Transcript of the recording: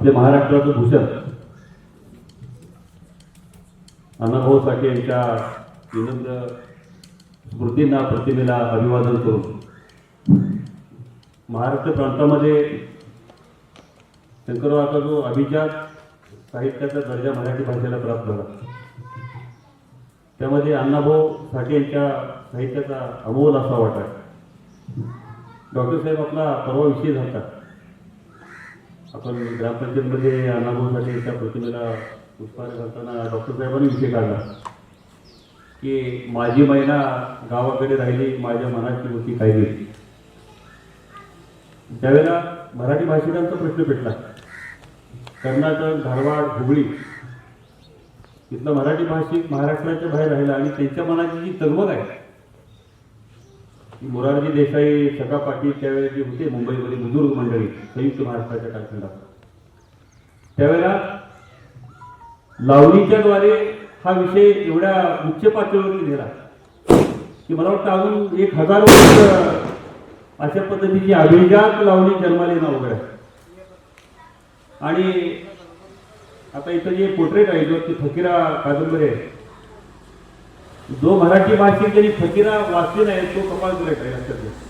आपले महाराष्ट्राचं भूषण. अण्णाभाऊ साठे यांच्या विनम्र स्मृतींना प्रतिमेला अभिवादन करून महाराष्ट्र प्रांतामध्ये शंकररावाचा जो अभिजात साहित्याचा दर्जा मराठी भाषेला प्राप्त झाला. त्यामध्ये अण्णाभाऊ साठे यांच्या साहित्याचा अमोल असा वाटा. डॉक्टर साहेब आपला परवा विषय झाला आपण ग्रामपंचायतमध्ये अण्णाभाऊ त्या प्रतिमेला पुष्पहार घालताना डॉक्टर साहेबांनी विषय काढला की माझी महिना गावाकडे राहिली माझ्या मनाची होती काही त्यावेळेला मराठी भाषिकांचा प्रश्न पेटला. कर्नाटक धारवाड हुबळी तिथला मराठी भाषिक महाराष्ट्राच्या बाहेर राहिला आणि त्यांच्या मनाची जी तगमग आहे मोरारजी देसाई सखा पाटील त्यावेळेला जे होते मुंबईमध्ये बुजुर्ग मंडळी संयुक्त महाराष्ट्राच्या कालखंडात त्यावेळेला लावणीच्या द्वारे हा विषय एवढ्या उच्च पातळीवरती नेला की मला वाटतं अजून एक हजार वर्ष अशा पद्धतीची अभिजात लावणी जन्माला येणं अवघड आहे. आणि आता इथं जे पोर्ट्रेट आहे जो ते फकीरा कादंबरी आहे जो मराठी भाषेत जरी फकीरा वाचले नाही तो कपाळ तुला आहे लक्षात घ्या.